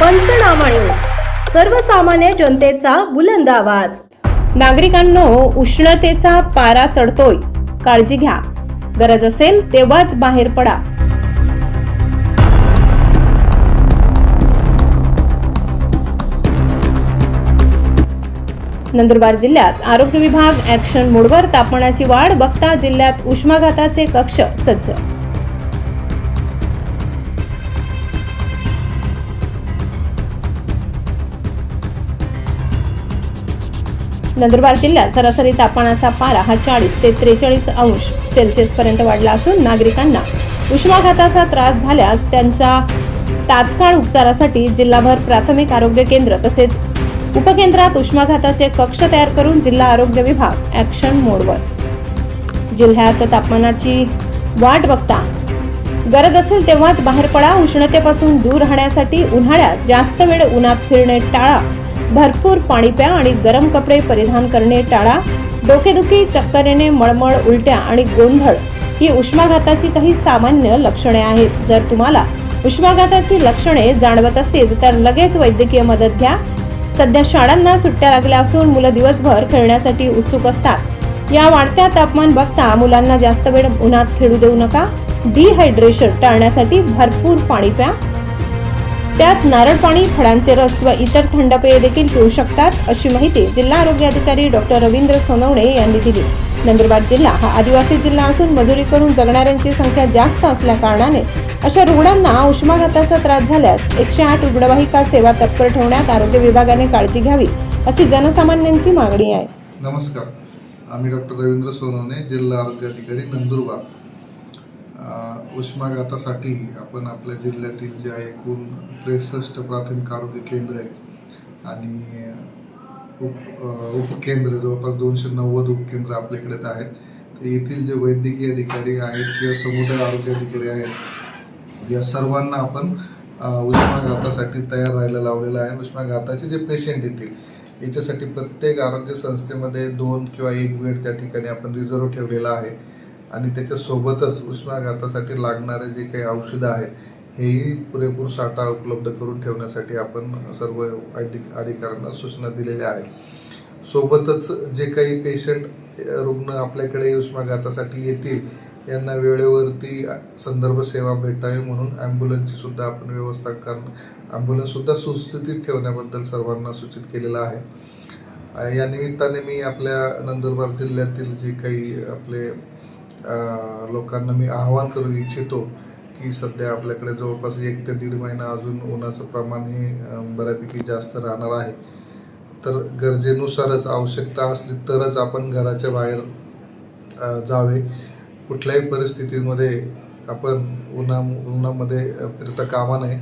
पंचनामा न्यूज सर्वसामान्य जनतेचा बुलंद आवाज. नागरिकांनो उष्णतेचा पारा चढतोय. काळजी घ्या. गरज असेल तेव्हाच बाहेर पडा. नंदुरबार जिल्ह्यात आरोग्य विभाग ऍक्शन मोडवर तापमानाची वाढ बघता जिल्ह्यात उष्माघाताचे कक्ष सज्ज. नंदुरबार जिल्ह्यात सरासरी तापमानाचा पारा हा चाळीस ते त्रेचाळीस अंश सेल्सिअस पर्यंत वाढला असून नागरिकांना उष्माघाताचा त्रास झाल्यास त्यांच्या तात्काळ उपचारासाठी जिल्हाभर प्राथमिक आरोग्य केंद्र तसेच उपकेंद्रात उष्माघाताचे कक्ष तयार करून जिल्हा आरोग्य विभाग ऍक्शन मोडवर जिल्ह्यात तापमानाची वाट बघता गरज असेल तेव्हाच बाहेर पडा उष्णतेपासून दूर राहण्यासाठी उन्हाळ्यात जास्त वेळ उन्हात फिरणे टाळा. भरपूर पाणी प्या आणि गरम कपडे परिधान करणे टाळा. डोकेदुखी चक्कर येणे मळमळ उलट्या आणि गोंधळ ही उष्माघाताची काही सामान्य लक्षणे आहेत. जर तुम्हाला उष्माघाताची लक्षणे जाणवत असतील तर लगेच वैद्यकीय मदत घ्या. सध्या शाळांना सुट्ट्या लागल्या असून मुलं दिवसभर खेळण्यासाठी उत्सुक असतात. या वाढत्या तापमान बघता मुलांना जास्त वेळ उन्हात खेळू देऊ नका. डिहायड्रेशन टाळण्यासाठी भरपूर पाणी प्या. त्यात नारळ पाणी फळांचे रस व इतर थंड पेय देखील पिऊ शकतात अशी माहिती जिल्हा आरोग्य अधिकारी डॉक्टर रवींद्र सोनवणे यांनी दिली. नंदुरबार जिल्हा हा आदिवासी जिल्हा असून मजुरी करून जगणाऱ्यांची संख्या जास्त असल्या कारणाने अशा रुग्णांना उष्माघाताचा त्रास झाल्यास एकशे आठ रुग्णवाहिका सेवा तत्पर ठेवण्यात आरोग्य विभागाने काळजी घ्यावी अशी जनसामान्यांची मागणी आहे. नमस्कार. आम्ही डॉक्टर रवींद्र सोनवणे जिल्हा आरोग्य अधिकारी नंदुरबार. उष्माघातासाठी आपण आपल्या जिल्ह्यातील ज्या एकूण त्रेसष्ट प्राथमिक आरोग्य केंद्र आहे आणि उप उपकेंद्र जवळपास दोनशे नव्वद उपकेंद्र आपल्याकडे आहेत. तर येथील जे वैद्यकीय अधिकारी आहेत किंवा समुदाय आरोग्य अधिकारी आहेत या सर्वांना आपण उष्माघातासाठी तयार राहायला लावलेलं आहे. उष्माघाताचे जे पेशंट येतील याच्यासाठी प्रत्येक आरोग्य संस्थेमध्ये दोन किंवा एक बेड त्या ठिकाणी आपण रिझर्व ठेवलेला आहे. आणि त्याच्यासोबतच उष्माघातासाठी लागणारे जे काही औषधं आहेत हेही पुरेपूर साठा उपलब्ध करून ठेवण्यासाठी आपण सर्व वैद्यक अधिकाऱ्यांना सूचना दिलेल्या आहेत. सोबतच जे काही पेशंट रुग्ण आपल्याकडे उष्माघातासाठी येतील यांना वेळेवरती संदर्भ सेवा भेटावी म्हणून ॲम्ब्युलन्सची सुद्धा आपण व्यवस्था करणं ॲम्ब्युलन्ससुद्धा सुस्थितीत ठेवण्याबद्दल सर्वांना सूचित केलेलं आहे. या निमित्ताने मी आपल्या नंदुरबार जिल्ह्यातील जे काही आपले लोकांना मी आवाहन करू इच्छितो की सध्या आपल्याकडे जवळपास एक ते दीड महिना अजून उन्हाचं प्रमाण हे बऱ्यापैकी जास्त राहणार आहे. तर गरजेनुसारच आवश्यकता असली तरच आपण घराच्या बाहेर जावे. कुठल्याही परिस्थितीमध्ये आपण उन्हा उन्हामध्ये फिरता कामा नये.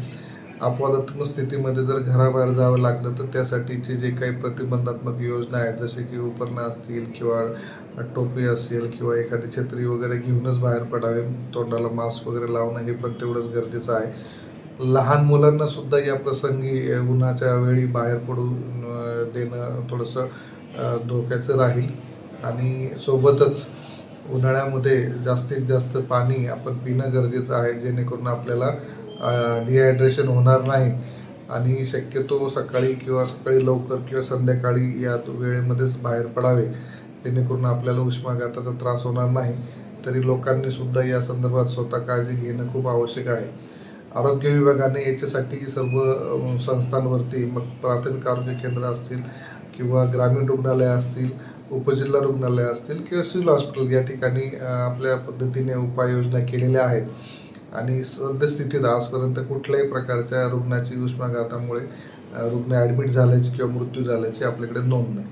अपवादात्मक स्थितीमध्ये जर घराबाहेर जावं लागलं तर त्यासाठीचे जे काही प्रतिबंधात्मक योजना आहेत जसे की उपकरणं असतील किंवा टोपी असेल किंवा एखादी छत्री वगैरे घेऊनच बाहेर पडावे तोंडाला मास्क वगैरे लावणं हे पण तेवढंच गरजेचं आहे. लहान मुलांना सुद्धा या प्रसंगी उन्हाच्या वेळी बाहेर पडू देणं थोडंसं धोक्याचं राहील. आणि सोबतच उन्हाळ्यामध्ये जास्तीत जास्त पाणी आपण पिणं गरजेचं आहे जेणेकरून आपल्याला डिहायड्रेशन होणार नाही. आणि शक्यतो सकाळी किंवा सकाळी लवकर किंवा संध्याकाळी या वेळेमध्येच बाहेर पडावे. जेणेकरून आपल्याला उष्माघाताचा त्रास होणार नाही. तरी लोकांनी सुद्धा या संदर्भात स्वतः काळजी घेणं खूप आवश्यक आहे. आरोग्य विभागाने याच्यासाठी सर्व संस्थांवरती मग प्राथमिक आरोग्य केंद्र असतील किंवा ग्रामीण रुग्णालय असतील उपजिल्हा रुग्णालय असतील किंवा सिव्हिल हॉस्पिटल या ठिकाणी आपल्या पद्धतीने उपाययोजना केलेल्या आहेत. आणि सद्यस्थितीत आजपर्यंत कुठल्याही प्रकारच्या रुग्णाची उष्माघातामुळे रुग्ण ॲडमिट झाल्याची किंवा मृत्यू झाल्याची आपल्याकडे नोंद नाही.